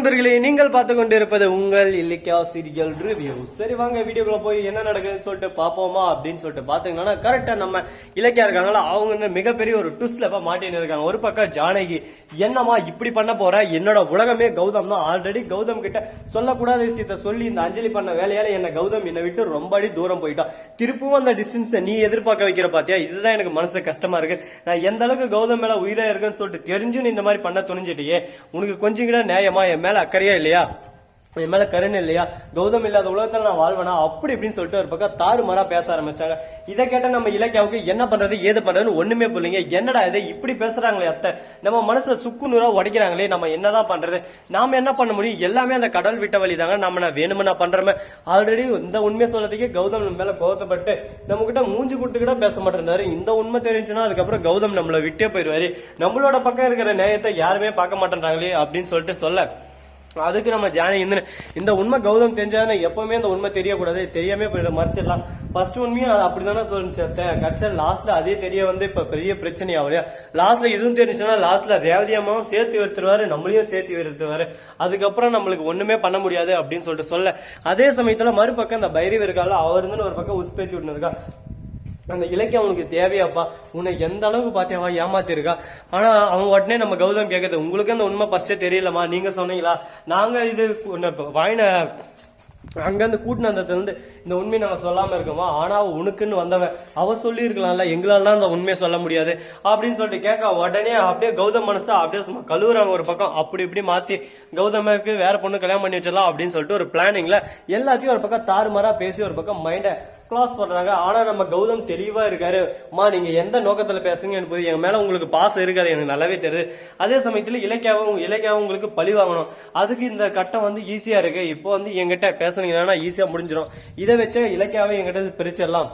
நண்பர்களே நீங்கள் பார்த்து கொண்டிருப்பது உங்கள் இல்லிக்கா சீரியல் ரிவ்யூ சரி வாங்க வீடியோக்குள்ள போய் என்ன நடக்குதுன்னு சொல்லிட்டு பார்ப்போமா அப்படின்னு சொல்லிட்டு பாத்தீங்கன்னா கரெக்டா நம்ம இலக்கியா இருக்காங்களா அவங்க மிகப்பெரிய ஒரு ட்விஸ்ட்ல இப்ப மாட்டின்னு இருக்காங்க. ஒரு பக்கம் ஜானகி என்னமா இப்படி பண்ண போற? என்னோட உலகமே கௌதம் தான். ஆல்ரெடி கௌதம் கிட்ட சொல்லக்கூடாத விஷயத்த சொல்லி இந்த அஞ்சலி பண்ண வேலையால என்ன கௌதம் என்னை விட்டு ரொம்ப அடி தூரம் போயிட்டான் திருப்பவும் அந்த டிஸ்டன்ஸ் நீ எதிர்பார்க்க வைக்கிற பாத்தியா? இதுதான் எனக்கு மனசு கஷ்டமா இருக்கு. நான் எந்த அளவுக்கு கௌதம் மேல உயிரா இருக்குன்னு சொல்லிட்டு தெரிஞ்சு இந்த மாதிரி பண்ண துணிஞ்சிட்டியே உனக்கு கொஞ்சம் கூட நியாயமா? என் மேல அக்கறையா இல்லையா? என் மேல கருணை இல்லையா? கௌதம் இல்லாத உலகத்துல நான் வாழ்வேனா? அப்படி இப்படின்னு சொல்லிட்டு ஒரு பக்கம் தாறுமாறா பேச ஆரம்பிச்சிட்டாங்க. இதை கேட்ட நம்ம இலக்கியாவுக்கு என்ன பண்றது ஏது பண்றதுன்னு ஒண்ணுமே புரியலைங்க. என்னடா இது? இப்படி பேசுறாங்களே அத்தை. நம்ம மனசுல சுக்கு நூறா உடைக்கிறாங்களே நம்ம என்னதான் பண்றது? நாம என்ன பண்ண முடியும்? எல்லாமே அந்த கடல் விட்ட வழி தாங்க. நம்ம நான் வேணுமென்னா பண்றோமே. ஆல்ரெடி இந்த உண்மையை சொல்றதுக்கே கௌதம் நம்ம மேல கோவத்தைப்பட்டு நம்ம கிட்ட மூஞ்சி கொடுத்து கூட பேச மாட்டேறாரு இந்த உண்மை தெரிஞ்சுன்னா அதுக்கப்புறம் கௌதம் நம்மளை விட்டே போயிடுவாரு. நம்மளோட பக்கம் இருக்கிற நேயத்தை யாருமே பார்க்க மாட்டேன்றாங்களே அப்படின்னு சொல்லிட்டு சொல்ல. அதுக்கு நம்ம ஜானி இந்த இந்த உண்மை கௌதம் தெரிஞ்சாதானே எப்பவுமே இந்த உண்மை தெரியக்கூடாது. தெரியாமே போயிட மறைச்சிடலாம். ஃபர்ஸ்ட் உண்மையும் அது அப்படிதானே சொல்லிச்சு அத்தை. கடைசியில் லாஸ்ட்ல அதே தெரிய வந்து இப்ப பெரிய பிரச்சனை ஆகலையா லாஸ்ட்ல இதுவும் தெரிஞ்சுன்னா லாஸ்ட்ல ரேவதி அம்மாவும் சேர்த்து எடுத்துருவாரு நம்மளையும் சேர்த்து எடுத்துருவாரு அதுக்கப்புறம் நம்மளுக்கு ஒண்ணுமே பண்ண முடியாது அப்படின்னு சொல்லிட்டு சொல்ல. அதே சமயத்துல மறுபக்கம் இந்த பைரவி இருக்கால அவர் இருந்து ஒரு பக்கம் உஸ்பேத்தி விட்டுருக்கா அந்த இலக்கியம் அவனுக்கு தேவையாப்பா. உன்னை எந்த அளவுக்கு பார்த்தியாவா ஏமாத்திருக்கா? ஆனா அவன் உடனே நம்ம கௌதம் கேட்கறது உங்களுக்கு அந்த உண்மை ஃபர்ஸ்டே தெரியலமா நீங்க சொன்னீங்களா? நாங்க இது வாயின அங்கேருந்து கூட்டினந்தத்துலேருந்து இந்த உண்மையை நம்ம சொல்லாமல் இருக்கோமா? ஆனால் அவள் உனக்குன்னு வந்தவன் அவள் சொல்லியிருக்கலாம்ல எங்களால் தான் அந்த உண்மையை சொல்ல முடியாது. அப்படின்னு சொல்லிட்டு கேட்க உடனே அப்படியே கௌதம் மனசா அப்படியே சும்மா கழுவுறாங்க ஒரு பக்கம். அப்படி இப்படி மாற்றி கௌதமுக்கு வேற பொண்ணு கல்யாணம் பண்ணி வச்சிடலாம் அப்படின்னு சொல்லிட்டு ஒரு பிளானிங்கில் எல்லாத்தையும் ஒரு பக்கம் தாறுமாறாக பேசி ஒரு பக்கம் மைண்டை க்ளாஸ் பண்ணுறாங்க ஆனால் நம்ம கௌதம் தெளிவாக இருக்காரு. அம்மா நீங்கள் எந்த நோக்கத்தில் பேசுறீங்க எனக்கு என் மேலே உங்களுக்கு பாசம் இருக்காது எனக்கு நல்லாவே தெரியுது. அதே சமயத்தில் இலக்கியாவும் இலக்கியாவும் உங்களுக்கு பழி வாங்கணும். அதுக்கு இந்த கட்டம் வந்து ஈஸியாக இருக்குது இப்போ வந்து என்கிட்ட பேசுனீங்கன்னா ஈஸியா முடிஞ்சிடும் இதை வச்சே இலக்கியாவை என்கிட்ட பிரிச்சிடலாம்.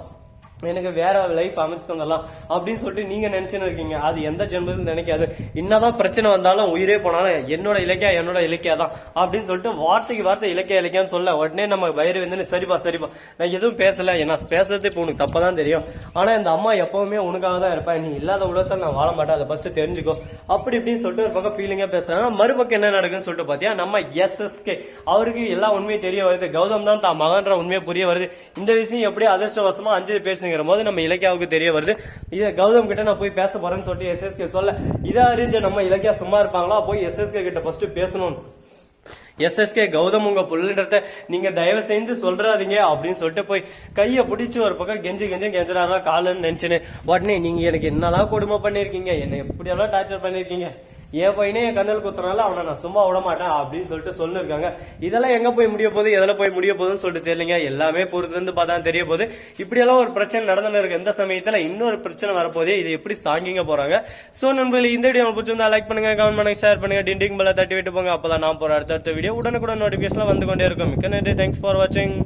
எனக்கு வேற லைஃப் அமைச்சு தந்தலாம் அப்படின்னு சொல்லிட்டு நீங்க நினைச்சுன்னு இருக்கீங்க. அது எந்த ஜென்மத்தில் நினைக்காது. என்னதான் பிரச்சனை வந்தாலும் உயிரே போனாலும் என்னோட இலக்கியா என்னோட இலக்கியா தான் அப்படின்னு சொல்லிட்டு வார்த்தைக்கு வார்த்தை இலக்கிய இலக்கியான்னு சொல்ல உடனே நம்ம வயிறு வந்து சரிப்பா சரிப்பா. நான் எதுவும் பேசல. என்ன பேசுறது இப்போ உனக்கு தப்பதான் தெரியும். ஆனா இந்த அம்மா எப்பவுமே உனக்காக தான் இருப்பேன் நீ இல்லாத உலகத்தில் நான் வாழ மாட்டேன். அதை ஃபர்ஸ்ட் தெரிஞ்சுக்கோ. அப்படி இப்படின்னு சொல்லிட்டு ஒரு பக்கம் ஃபீலிங்கா பேசுறாங்க. மறுபக்கம் என்ன நடக்குன்னு சொல்லிட்டு பாத்தியா? நம்ம எஸ்எஸ்கே அவருக்கு எல்லா உண்மையும் தெரிய வருது. கௌதம் தான் தான் மகன்ற உண்மையை புரிய வருது. இந்த விஷயம் எப்படி அதிர்ஷ்டவசமா அஞ்சலி பேசுங்கிற போது நம்ம இலக்கியாவுக்கு தெரிய வருது. இதை கௌதம் கிட்ட நான் போய் பேச போறேன்னு சொல்லிட்டு எஸ்எஸ்கே சொல்ல இதை அறிஞ்ச நம்ம இலக்கியா சும்மா இருப்பாங்களா? போய் எஸ்எஸ்கே கிட்ட ஃபர்ஸ்ட் பேசணும். எஸ்எஸ்கே கௌதம் உங்க புள்ளன்றத நீங்க தயவு செய்து சொல்றாதீங்க அப்படின்னு சொல்லிட்டு போய் கைய பிடிச்சி ஒரு பக்கம் கெஞ்சி கெஞ்சி கெஞ்சுறாங்க காலுன்னு நினைச்சுன்னு உடனே நீங்க எனக்கு என்னெல்லாம் கொடுமை பண்ணிருக்கீங்க என்ன எப்படியெல்லாம் டார்ச்சர் பண்ணிருக்கீங்க என் பையனே என் கண்ணல் குத்துறனால அவனை நான் சும்மா விட மாட்டேன் அப்படின்னு சொல்லிட்டு சொல்லிருக்காங்க. இதெல்லாம் எங்க போய் முடிய போகுது? எதில் போய் முடிய போகுதுன்னு சொல்லிட்டு தெரியலங்க. எல்லாமே பொறுத்து இருந்து பார்த்தா தெரிய போகுது. இப்படியெல்லாம் ஒரு பிரச்சனை நடந்துன்னு இருக்கு. இந்த சமயத்துல இன்னொரு பிரச்சனை வரப்போதே இது எப்படி சாங்கிங்க போறாங்க? சோ நண்பர்கள் இந்த வீடியோ உங்களுக்கு பிடிச்சிருந்தா லைக் பண்ணுங்க கமெண்ட் பண்ணுங்க ஷேர் பண்ணுங்க டிண்டிங் பெல்ல தட்டி விட்டு போங்க. அப்பதான் நான் போற அடுத்த வீடியோ உடனுக்குடன் நோட்டிபிகேஷன் வந்து கொண்டே இருக்கும். மிக்க நன்றி. தேங்க்ஸ் ஃபார் வாட்சிங்